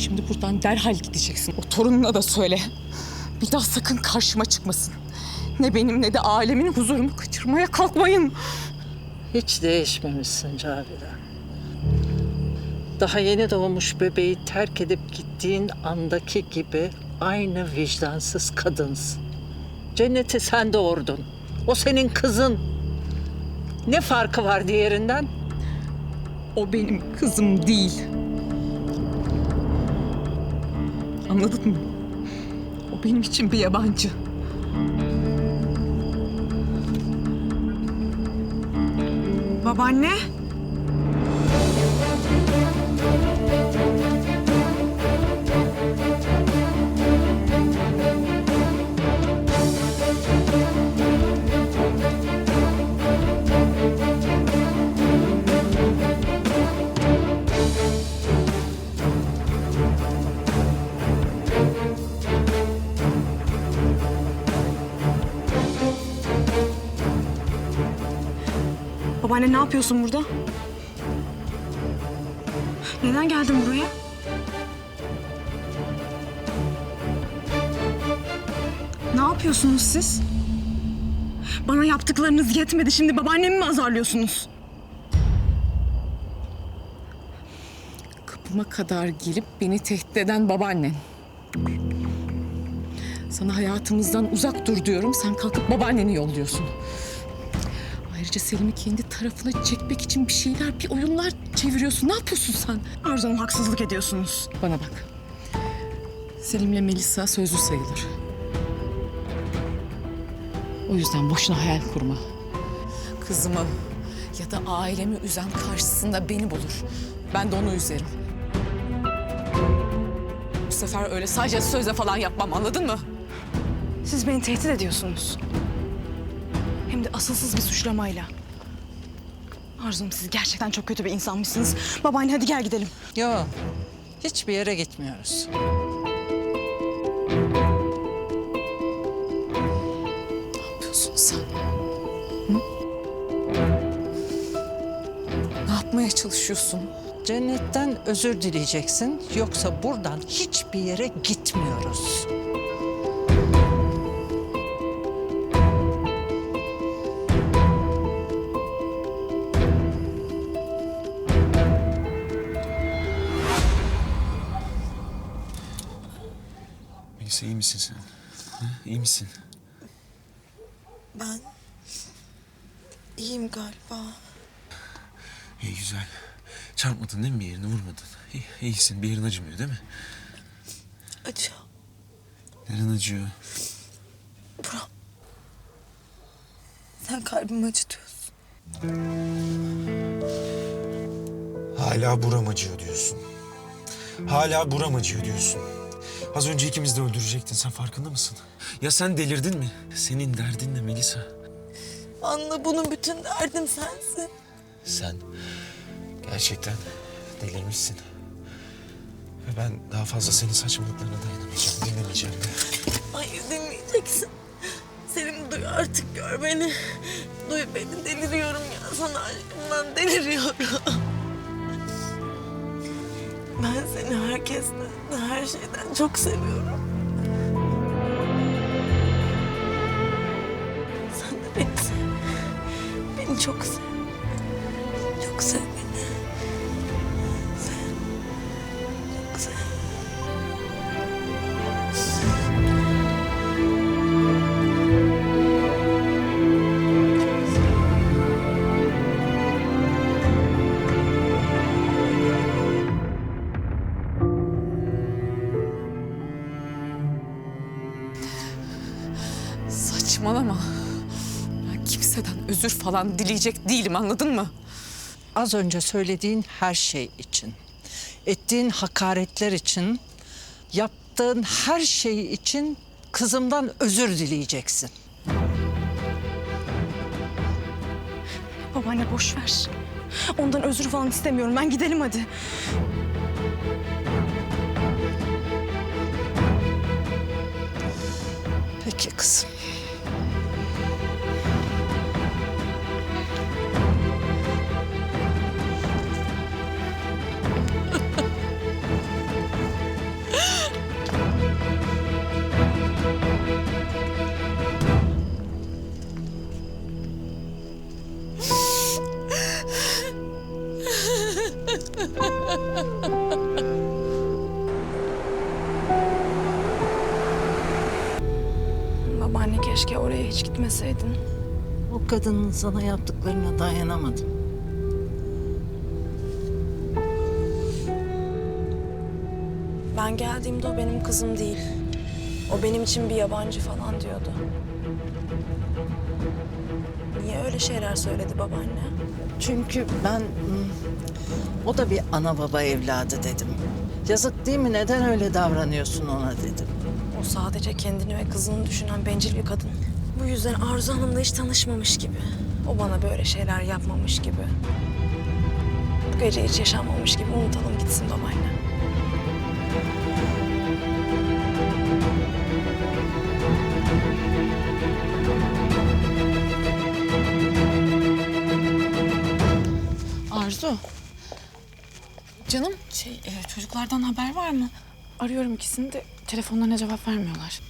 Şimdi buradan derhal gideceksin. O torununa da söyle. Bir daha sakın karşıma çıkmasın. Ne benim ne de ailemin huzurumu kaçırmaya kalkmayın. Hiç değişmemişsin Cavide. Daha yeni doğmuş bebeği terk edip gittiğin andaki gibi aynı vicdansız kadınsın. Cenneti sen doğurdun. O senin kızın. Ne farkı var diğerinden? O benim kızım değil. Anladın mı? O benim için bir yabancı. Babaanne? Ne yapıyorsun burada? Neden geldin buraya? Ne yapıyorsunuz siz? Bana yaptıklarınız yetmedi. Şimdi babaannemi mi azarlıyorsunuz? Kapıma kadar gelip beni tehdit eden babaannen. Sana hayatımızdan uzak dur diyorum. Sen kalkıp babaanneni yolluyorsun. Ayrıca Selim'i kendi tarafına çekmek için bir şeyler, bir oyunlar çeviriyorsun. Ne yapıyorsun sen? Arzu Hanım haksızlık ediyorsunuz. Bana bak. Selim'le Melisa sözlü sayılır. O yüzden boşuna hayal kurma. Kızımı ya da ailemi üzen karşısında beni bulur. Ben de onu üzerim. Bu sefer öyle sadece sözle falan yapmam anladın mı? Siz beni tehdit ediyorsunuz. Hem de asılsız bir suçlamayla. Arzu Hanım siz gerçekten çok kötü bir insanmışsınız. Babaanne hadi gel gidelim. Yok. Hiçbir yere gitmiyoruz. Ne yapıyorsun sen? Hı? Ne yapmaya çalışıyorsun? Cennetten özür dileyeceksin. Yoksa buradan hiçbir yere gitmiyoruz. Melisa iyi misin sen? Ha? İyi misin? Ben iyiyim galiba. İyi güzel. Çarpmadın değil mi bir yerini vurmadın? İyi, iyisin bir yerin acımıyor değil mi? Acı. Neren acıyor? Buram. Sen kalbimi acıtıyorsun. Hala buram acıyor diyorsun. Hala buram acıyor diyorsun. Az önce ikimiz de öldürecektin. Sen farkında mısın? Ya sen delirdin mi? Senin derdin ne Melisa? Anla bunun bütün derdim sensin. Sen gerçekten delirmişsin. Ve ben daha fazla senin saçmalıklarına dayanamayacağım. Dinlemeyeceğim de. Hayır demeyeceksin. Selim duy artık gör beni. Duy beni deliriyorum ya sana aşkımdan deliriyorum. Ben seni herkesten, her şeyden çok seviyorum. Sen de beni. Beni çok sev. Çok sev beni. Sev. Çok sev. Falan dileyecek değilim anladın mı? Az önce söylediğin her şey için, ettiğin hakaretler için, yaptığın her şey için kızımdan özür dileyeceksin. Babaanne boş ver. Ondan özür falan istemiyorum. Ben gidelim hadi. Peki kızım. Babaanne keşke oraya hiç gitmeseydin. O kadının sana yaptıklarına dayanamadım. Ben geldiğimde o benim kızım değil. O benim için bir yabancı falan diyordu. Niye öyle şeyler söyledi babaanne? Çünkü ben o da bir ana baba evladı dedim. Yazık değil mi? Neden öyle davranıyorsun ona dedim. O sadece kendini ve kızını düşünen bencil bir kadın. Bu yüzden Arzu Hanım'la hiç tanışmamış gibi. O bana böyle şeyler yapmamış gibi. Bu gece hiç yaşanmamış gibi unutalım gitsin babaanne. Şey, e, çocuklardan haber var mı? Arıyorum ikisini de telefonlarına cevap vermiyorlar.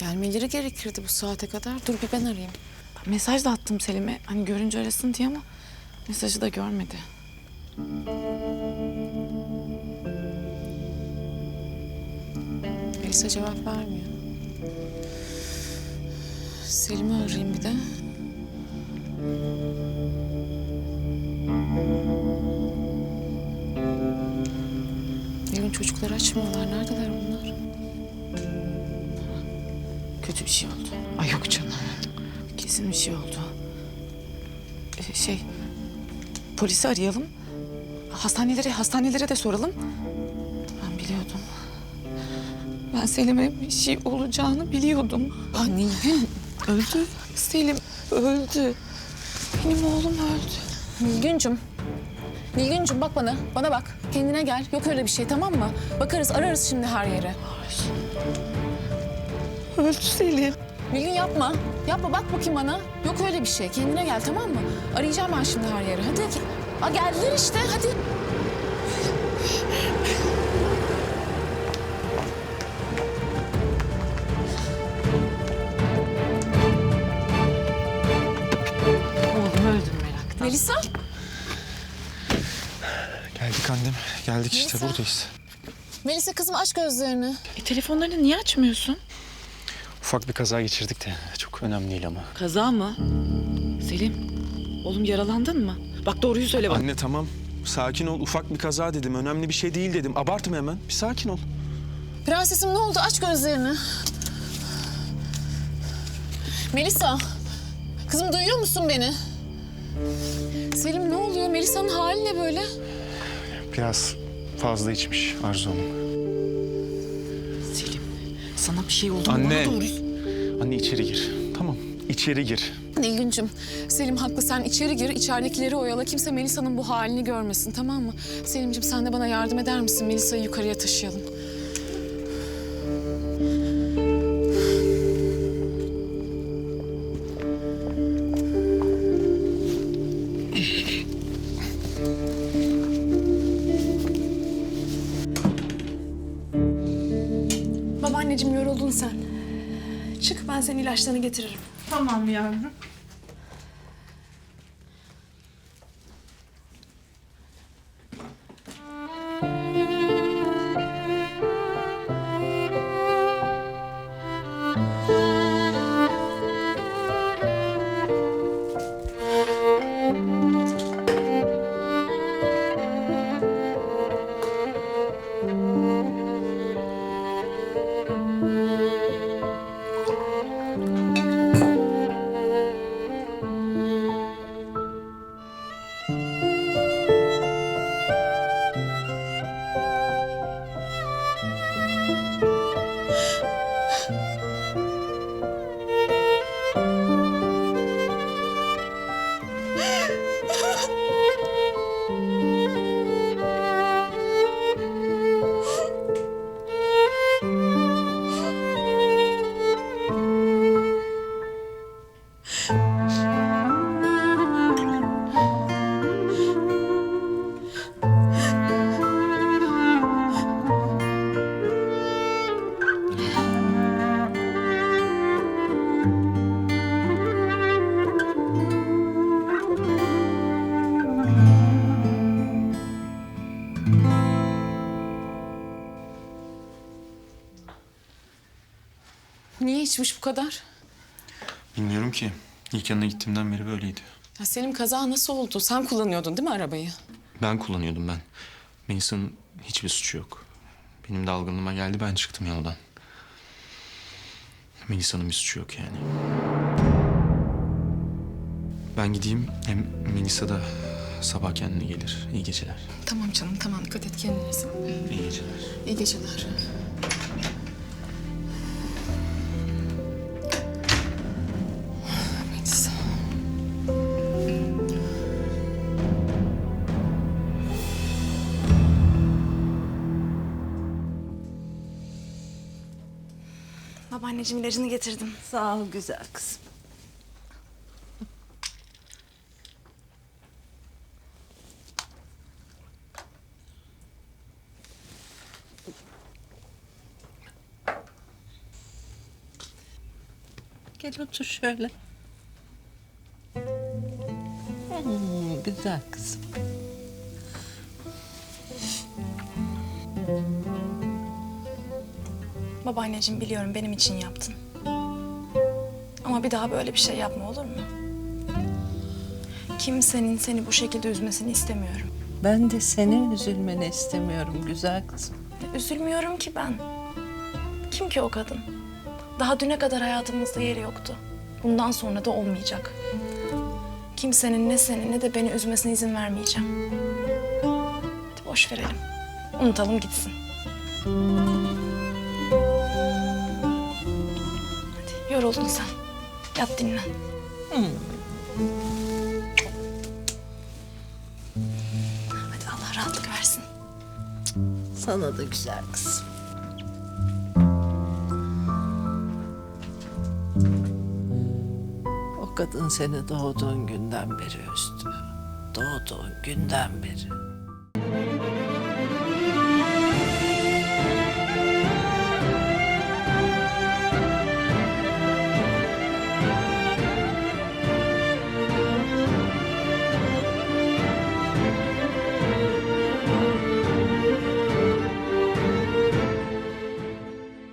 Gelmeleri gerekirdi bu saate kadar. Dur bir ben arayayım. Mesaj da attım Selim'e. Hani görünce arasın diye ama mesajı da görmedi. Melisa cevap vermiyor. Selim'i arayayım bir de. Evin çocukları açmıyorlar. Neredeler onlar? Kötü bir şey oldu. Ay yok canım. Kesin bir şey oldu. E, şey, polisi arayalım. Hastanelere, hastanelere de soralım. Ben biliyordum. Ben Selim'e bir şey olacağını biliyordum. Aa Nilgün. Öldü. Selim öldü. Benim oğlum öldü. Nilgüncüm. Nilgüncüm bak bana. Bana bak. Kendine gel. Yok öyle bir şey tamam mı? Bakarız ararız şimdi her yere. Öldü Selim. Nilgün yapma. Yapma bak bakayım bana. Yok öyle bir şey. Kendine gel tamam mı? Arayacağım ben şimdi her yere. Hadi. Aa, geldiler işte hadi. Oğlum öldüm meraktan. Melisa. Geldik annem. Geldik işte buradayız. Melisa kızım aç gözlerini. E, telefonlarını niye açmıyorsun? Ufak bir kaza geçirdik de çok önemli değil ama. Kaza mı? Selim, oğlum yaralandın mı? Bak doğruyu söyle bana. Anne tamam. Sakin ol. Ufak bir kaza dedim. Önemli bir şey değil dedim. Abartma hemen. Bir sakin ol. Prensesim ne oldu? Aç gözlerini. Melisa. Kızım duyuyor musun beni? Selim ne oluyor? Melisa'nın hali ne böyle? Biraz fazla içmiş Arzu Hanım. Selim, sana bir şey oldu mu? Anne. Bana Anne içeri gir. Tamam. içeri gir. Nilgüncüm, Selim haklı. Sen içeri gir, içeridekileri oyala. Kimse Melisa'nın bu halini görmesin, tamam mı? Selim'cim sen de bana yardım eder misin? Melisa'yı yukarıya taşıyalım. Yoruldun sen. Çık ben senin ilaçlarını getiririm. Tamam yavrum. İçmiş bu kadar? Bilmiyorum ki. İlk yanına gittiğimden beri böyleydi. Ya Selim kaza nasıl oldu? Sen kullanıyordun değil mi arabayı? Ben kullanıyordum ben. Melisa'nın hiçbir suçu yok. Benim dalgınlığıma geldi ben çıktım yoldan. Melisa'nın bir suçu yok yani. Ben gideyim hem Melisa da sabah kendine gelir. İyi geceler. Tamam canım tamam dikkat et kendine sen. İyi geceler. İyi geceler. Babaanneciğim ilacını getirdim. Sağ ol güzel kızım. Gel otur şöyle. Hmm, güzel kızım. Babaanneciğim biliyorum benim için yaptın. Ama bir daha böyle bir şey yapma olur mu? Kimsenin seni bu şekilde üzmesini istemiyorum. Ben de senin üzülmeni istemiyorum güzel kızım. Üzülmüyorum ki ben. Kim ki o kadın? Daha düne kadar hayatımızda yeri yoktu. Bundan sonra da olmayacak. Kimsenin ne seni ne de beni üzmesine izin vermeyeceğim. Hadi boş verelim. Unutalım gitsin. Yoruldun sen. Yat dinlen. Hadi Allah rahatlık versin. Sana da güzel kızım. O kadın seni doğduğun günden beri üzdü. Doğduğun günden beri.